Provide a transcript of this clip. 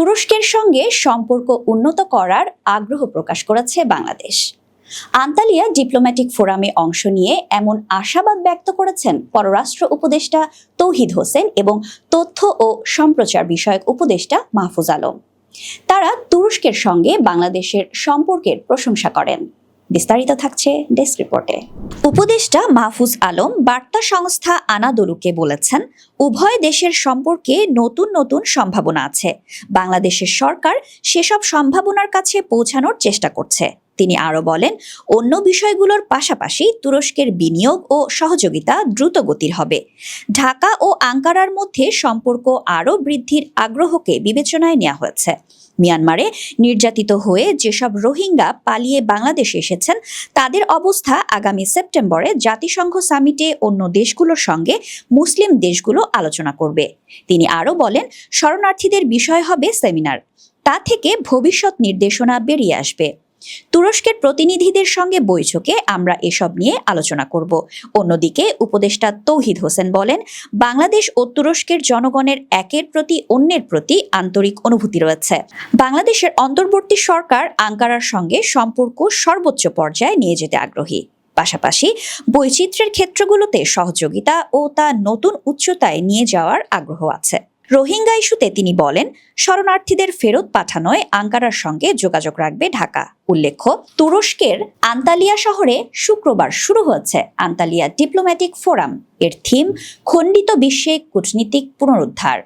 তুরস্কের সঙ্গে সম্পর্ক উন্নত করার আগ্রহ প্রকাশ করেছে বাংলাদেশ। আন্তালিয়া ডিপ্লোম্যাটিক ফোরামে অংশ নিয়ে এমন আশাবাদ ব্যক্ত করেছেন পররাষ্ট্র উপদেষ্টা তৌহিদ হোসেন এবং তথ্য ও সম্প্রচার বিষয়ক উপদেষ্টা মাহফুজ আলম। তারা তুরস্কের সঙ্গে বাংলাদেশের সম্পর্কের প্রশংসা করেন। বিস্তারিত থাকছে ডেস্ক রিপোর্টে। উপদেষ্টা মাহফুজ আলম বার্তা সংস্থা আনাদলুকে বলেছেন, উভয় দেশের সম্পর্কে নতুন নতুন সম্ভাবনা আছে। বাংলাদেশের সরকার সেসব সম্ভাবনার কাছে পৌঁছানোর চেষ্টা করছে। তিনি আরও বলেন, অন্য বিষয়গুলোর পাশাপাশি তুরস্কের বিনিয়োগ ও সহযোগিতা দ্রুত গতির হবে। ঢাকা ও আঙ্কারার মধ্যে সম্পর্ক আরও বৃদ্ধির আগ্রহকে বিবেচনায় নেওয়া হয়েছে। মিয়ানমারে নির্যাতিত হয়ে যেসব রোহিঙ্গা পালিয়ে বাংলাদেশে এসেছেন, তাদের অবস্থা আগামী সেপ্টেম্বরে জাতিসংঘ সামিটে অন্য দেশগুলোর সঙ্গে মুসলিম দেশগুলো আলোচনা করবে। তিনি আরও বলেন, শরণার্থীদের বিষয় হবে সেমিনার। তা থেকে ভবিষ্যৎ নির্দেশনা বেরিয়ে আসবে। তুরস্কের প্রতিনিধিদের সঙ্গে বৈঠকে আমরা এসব নিয়ে আলোচনা করব। অন্যদিকে উপদেষ্টা তৌহিদ হোসেন বলেন, বাংলাদেশ ও তুরস্কের জনগণের একের প্রতি অন্যের প্রতি আন্তরিক অনুভূতি রয়েছে। বাংলাদেশের অন্তর্বর্তী সরকার আঙ্কারার সঙ্গে সম্পর্ক সর্বোচ্চ পর্যায়ে নিয়ে যেতে আগ্রহী। পাশাপাশি বৈচিত্র্যের ক্ষেত্রগুলোতে সহযোগিতা ও তা নতুন উচ্চতায় নিয়ে যাওয়ার আগ্রহ আছে। রোহিঙ্গা ইস্যুতে তিনি বলেন, শরণার্থীদের ফেরত পাঠানোয় আঙ্কারার সঙ্গে যোগাযোগ রাখবে ঢাকা। উল্লেখ্য, তুরস্কের আন্তালিয়া শহরে শুক্রবার শুরু হয়েছে আন্তালিয়া ডিপ্লোম্যাটিক ফোরাম। এর থিম, খণ্ডিত বিশ্বে কূটনীতিক পুনরুদ্ধার।